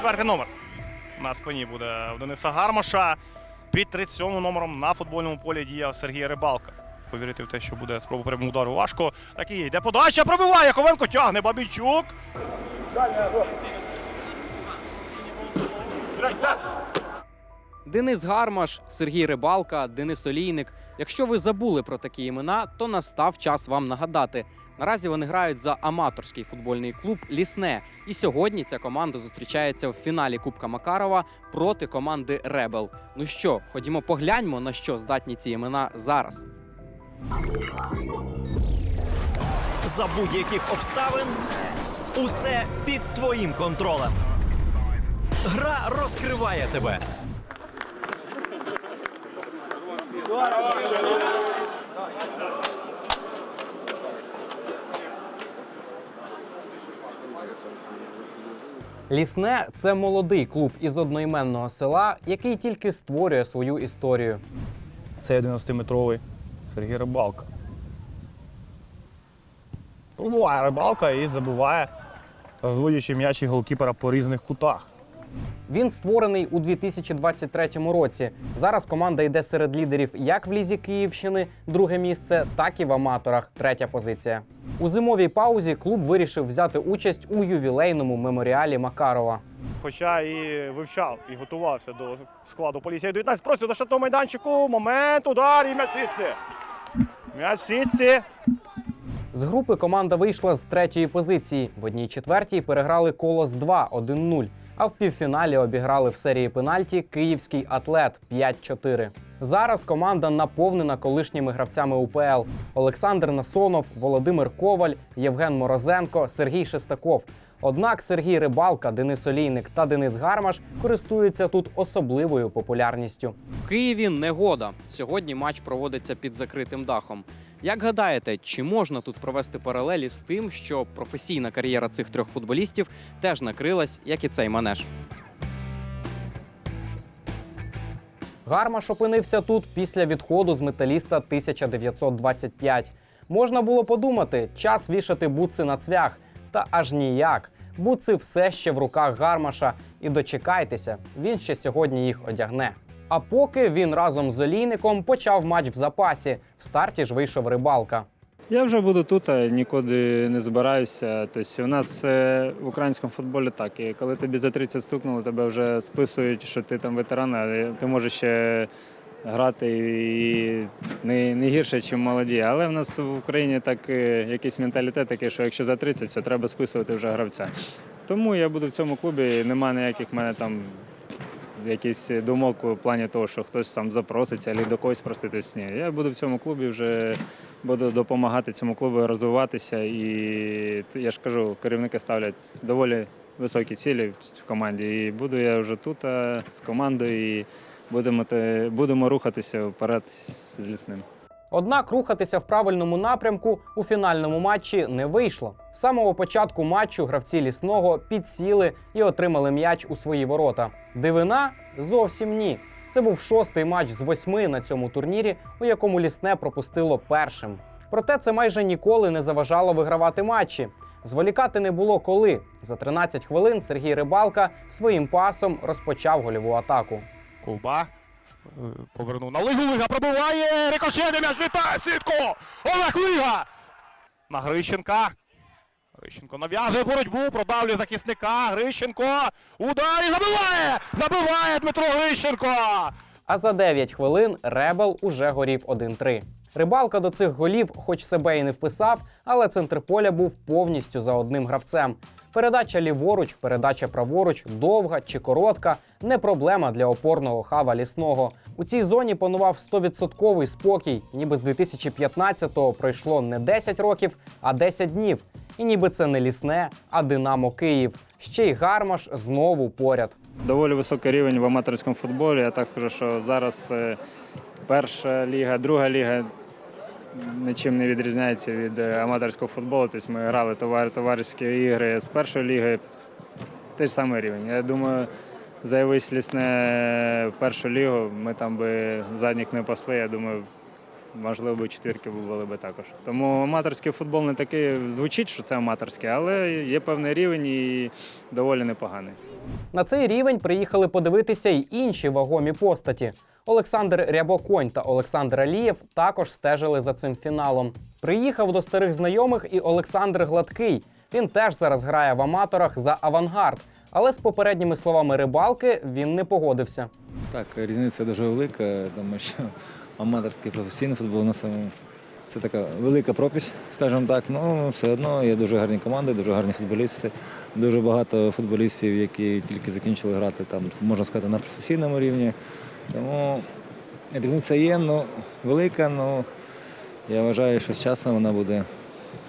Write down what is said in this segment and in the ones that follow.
24 номер. На спині буде в Дениса Гармаша. Під 37 номером на футбольному полі діяв Сергій Рибалка. Повірити в те, що буде спроба прямого удару важко. Так і. Йде подача, пробиває. Ковенко тягне Бабійчук. Денис Гармаш, Сергій Рибалка, Денис Олійник. Якщо ви забули про такі імена, то настав час вам нагадати. Наразі вони грають за аматорський футбольний клуб Лісне. І сьогодні ця команда зустрічається в фіналі Кубка Макарова проти команди Ребел. Ну що, ходімо погляньмо, на що здатні ці імена зараз. За будь-яких обставин усе під твоїм контролем. Гра розкриває тебе. Лісне це молодий клуб із одноіменного села, який тільки створює свою історію. Це 11-метровий Сергій Рибалка. Пробуває рибалка і забуває, розводячи м'ячі голкіпера по різних кутах. Він створений у 2023 році. Зараз команда йде серед лідерів як в лізі Київщини, друге місце, так і в аматорах, третя позиція. У зимовій паузі клуб вирішив взяти участь у ювілейному меморіалі Макарова. Хоча і вивчав, і готувався до складу поліції 19. Просто до штатного майданчику. Момент, удар і в сітці. З групи команда вийшла з третьої позиції. В одній четвертій переграли колос 2 1-0, а в півфіналі обіграли в серії пенальті київський атлет 5-4. Зараз команда наповнена колишніми гравцями УПЛ: Олександр Насонов, Володимир Коваль, Євген Морозенко, Сергій Шестаков. Однак Сергій Рибалка, Денис Олійник та Денис Гармаш користуються тут особливою популярністю. В Києві негода. Сьогодні матч проводиться під закритим дахом. Як гадаєте, чи можна тут провести паралелі з тим, що професійна кар'єра цих трьох футболістів теж накрилась, як і цей манеж? Гармаш опинився тут після відходу з металіста 1925. Можна було подумати, час вішати буци на цвях. Та аж ніяк. Буци все ще в руках Гармаша. І дочекайтеся, він ще сьогодні їх одягне. А поки він разом з Олійником почав матч в запасі. В старті ж вийшов рибалка. Я вже буду тут, а нікуди не збираюся. Тобто у нас е, в українському футболі так. І коли тобі за 30 стукнуло, тебе вже списують, що ти там ветеран, а ти можеш ще грати і не, не гірше, ніж молоді. Але в нас в Україні так е, якийсь менталітет такий, що якщо за 30, то треба списувати вже гравця. Тому я буду в цьому клубі, немає ніяких мене там якийсь думок у плані того, що хтось сам запроситься або до когось проситись. Ні, я буду в цьому клубі вже буду допомагати цьому клубу розвиватися. І я ж кажу, керівники ставлять доволі високі цілі в команді. І буду я вже тут а, з командою і будемо, будемо рухатися вперед з лісним. Однак рухатися в правильному напрямку у фінальному матчі не вийшло. З самого початку матчу гравці лісного підсіли і отримали м'яч у свої ворота. Дивина зовсім ні. Це був шостий матч з восьми на цьому турнірі, у якому лісне пропустило першим. Проте це майже ніколи не заважало вигравати матчі. Зволікати не було коли. За 13 хвилин Сергій Рибалка своїм пасом розпочав гольову атаку. Ковба. Е, Повернув на Лигу. Лига пробиває. Рикошет, м'яч літає в сітку. Олег Лига. На Грищенка. Грищенко нав'язує боротьбу, продавлює захисника. Грищенко. Удар і забиває! Забиває Дмитро Грищенко! А за 9 хвилин Ребел уже горів 1-3. Рибалка до цих голів, хоч себе і не вписав, але центр поля був повністю за одним гравцем. Передача ліворуч, передача праворуч, довга чи коротка не проблема для опорного хава лісного. У цій зоні панував 100% спокій, ніби з 2015-го пройшло не 10 років, а 10 днів. І ніби це не лісне, а Динамо Київ. Ще й гармаш знову поряд. доволі високий рівень в аматорському футболі. Я так скажу, що зараз е, перша ліга, друга ліга нічим не відрізняється від е, аматорського футболу. Тобто ми грали товар, товариські ігри з першої ліги. Той ж самий рівень. Я думаю, заявись лісне першу лігу, ми там би задніх не пасли. Я думаю, можливо, четвірки були б також. Тому аматорський футбол не такий звучить, що це аматорський, але є певний рівень і доволі непоганий. На цей рівень приїхали подивитися й інші вагомі постаті. Олександр Рябоконь та Олександр Алієв також стежили за цим фіналом. Приїхав до старих знайомих і Олександр Гладкий. Він теж зараз грає в аматорах за авангард. Але з попередніми словами рибалки він не погодився. Так, різниця дуже велика, тому що аматорський професійний футбол на самому це така велика пропість, скажімо так. Ну, все одно є дуже гарні команди, дуже гарні футболісти. Дуже багато футболістів, які тільки закінчили грати там, можна сказати, на професійному рівні. Тому різниця є, ну, велика, ну я вважаю, що з часом вона буде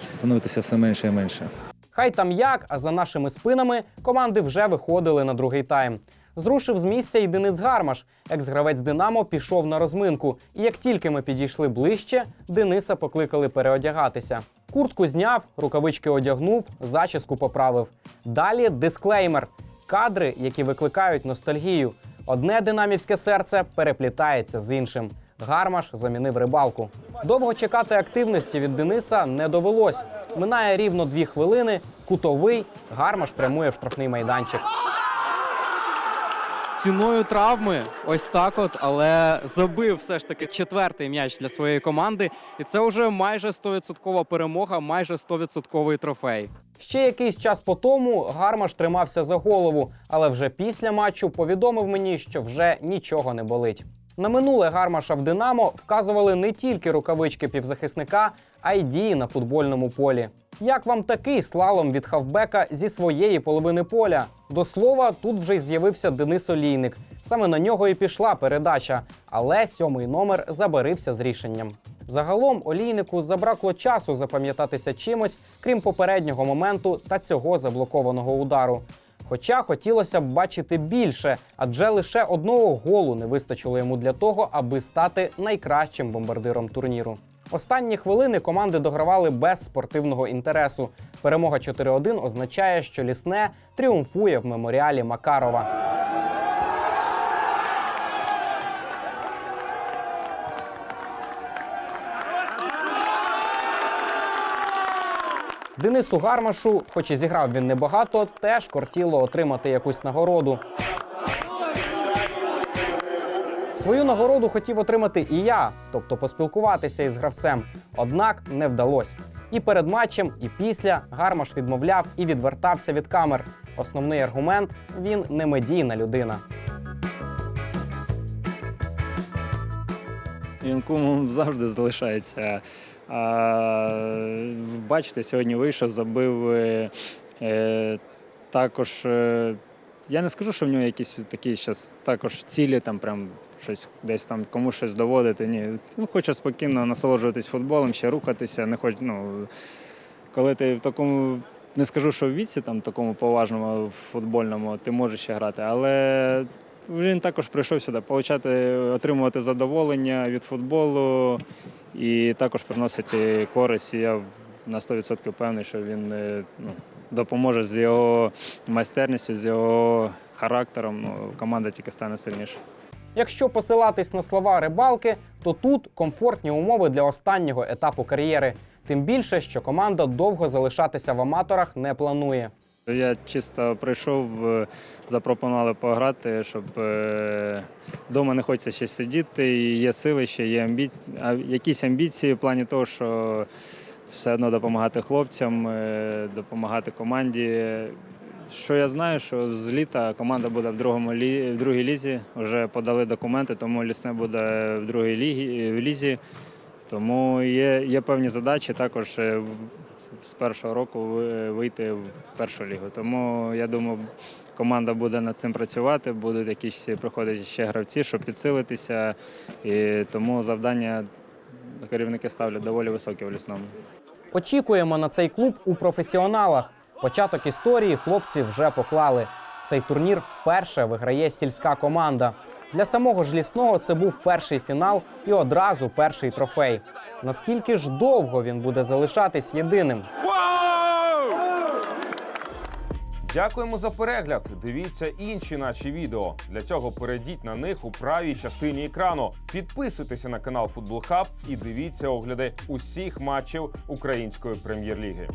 становитися все менше і менше. Хай там як, а за нашими спинами команди вже виходили на другий тайм. Зрушив з місця і Денис Гармаш. Екс-гравець Динамо пішов на розминку. І як тільки ми підійшли ближче, Дениса покликали переодягатися. Куртку зняв, рукавички одягнув, зачіску поправив. Далі дисклеймер: кадри, які викликають ностальгію. Одне динамівське серце переплітається з іншим. Гармаш замінив рибалку. Довго чекати активності від Дениса не довелось. Минає рівно дві хвилини. Кутовий гармаш прямує в штрафний майданчик. ціною травми, ось так от, але забив все ж таки четвертий м'яч для своєї команди. І це вже майже 100% перемога, майже 100% трофей. Ще якийсь час по тому Гармаш тримався за голову, але вже після матчу повідомив мені, що вже нічого не болить. На минуле Гармаша в Динамо вказували не тільки рукавички півзахисника, а й дії на футбольному полі. Як вам такий слалом від хавбека зі своєї половини поля? До слова, тут вже й з'явився Денис Олійник. Саме на нього і пішла передача, але сьомий номер забарився з рішенням. Загалом олійнику забракло часу запам'ятатися чимось, крім попереднього моменту та цього заблокованого удару. Хоча хотілося б бачити більше, адже лише одного голу не вистачило йому для того, аби стати найкращим бомбардиром турніру. Останні хвилини команди догравали без спортивного інтересу. Перемога 4-1 означає, що лісне тріумфує в меморіалі Макарова. Денису Гармашу, хоч і зіграв він небагато, теж кортіло отримати якусь нагороду. Свою нагороду хотів отримати і я, тобто поспілкуватися із гравцем. Однак не вдалося. І перед матчем, і після Гармаш відмовляв і відвертався від камер. Основний аргумент він не медійна людина. Він кумом завжди залишається. Бачите, сьогодні вийшов, забив е, е, також. Е, я не скажу, що в нього якісь такі щас також цілі, там прям щось десь там комусь щось доводити. Ні. Ну, хоче спокійно насолоджуватись футболом, ще рухатися. Не хоч, ну, коли ти в такому, не скажу, що в віці, там, такому поважному футбольному, ти можеш ще грати, але він також прийшов сюди получати, отримувати задоволення від футболу і також приносити користь. Я на 100% певний, що він е, ну, допоможе з його майстерністю, з його характером. Ну, команда тільки стане сильніше. Якщо посилатись на слова рибалки, то тут комфортні умови для останнього етапу кар'єри. Тим більше, що команда довго залишатися в аматорах не планує. Я чисто прийшов, е, запропонували пограти, щоб вдома не хочеться ще сидіти, і є сили, ще є амбі... якісь амбіції в плані того, що все одно допомагати хлопцям, е, допомагати команді. Що я знаю, що з літа команда буде в другому лі... в другій лізі. Вже подали документи, тому лісне буде в другій лігі... в лізі. Тому є, є певні задачі також е, з першого року вийти в першу лігу. Тому я думаю, команда буде над цим працювати, будуть якісь приходити ще гравці, щоб підсилитися. І тому завдання керівники ставлять доволі високі в лісному. Очікуємо на цей клуб у професіоналах. Початок історії хлопці вже поклали. Цей турнір вперше виграє сільська команда. Для самого ж лісного це був перший фінал і одразу перший трофей. Наскільки ж довго він буде залишатись єдиним? Дякуємо за перегляд. Дивіться інші наші відео. Для цього перейдіть на них у правій частині екрану. Підписуйтеся на канал Футбол Хаб і дивіться огляди усіх матчів української прем'єр-ліги.